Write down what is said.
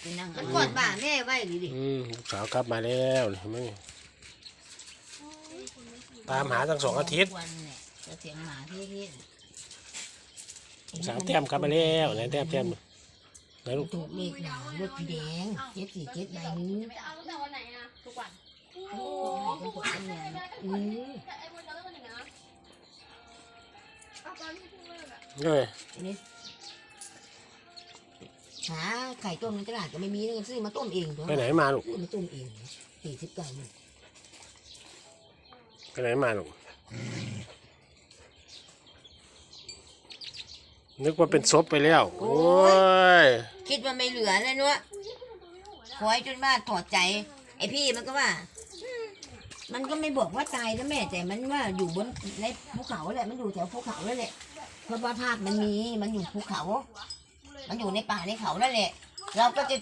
ไปนั่งมันกอดบ่าแม่ไว้ดิดิอืมลูกสาวกลับมาแล้วเห็นไหมตามหาตั้งสองอาทิตย์วันเนี่ยจะเสียงหมาที่ที่ลูกสาวแต้มกลับมาแล้วไหนแต้มแต้มไหนลูกถูกเลขหนารถพี่แดงเจ็ดสี่เจ็ดใบนี้ไปเอาตั้งแต่วันไหนอะทุกวันโอ้ยเป็นคนเนี่ยอือแต่ไอ้วันนั้นวันไหนนะเอาตอนที่เพิ่งเลิกอะเอ้ยอันนี้ หาไข่ต้มในตลาดก็ไม่มีเลยซื้อมาต้มเองตัวไปไหนมาลูก ซื้อมาต้มเองสี่สิบเก้าเนี่ยไปไหนมาลูก นึกว่าเป็นศพไปแล้ว โอ้ย คิดว่าไม่เหลือเลยเนาะคอยจนว่าถอดใจ ไอพี่มันก็ว่าอืมมันก็ไม่บอกว่าตายนะแม่ แต่มันว่าอยู่บนในภูเขาแหละ มันอยู่แถวภูเขาแล้วแหละเพราะว่าภาพมันมี มันอยู่ภูเขา มันอยู่ในป่าในเขานั่นแหละ เราก็จะ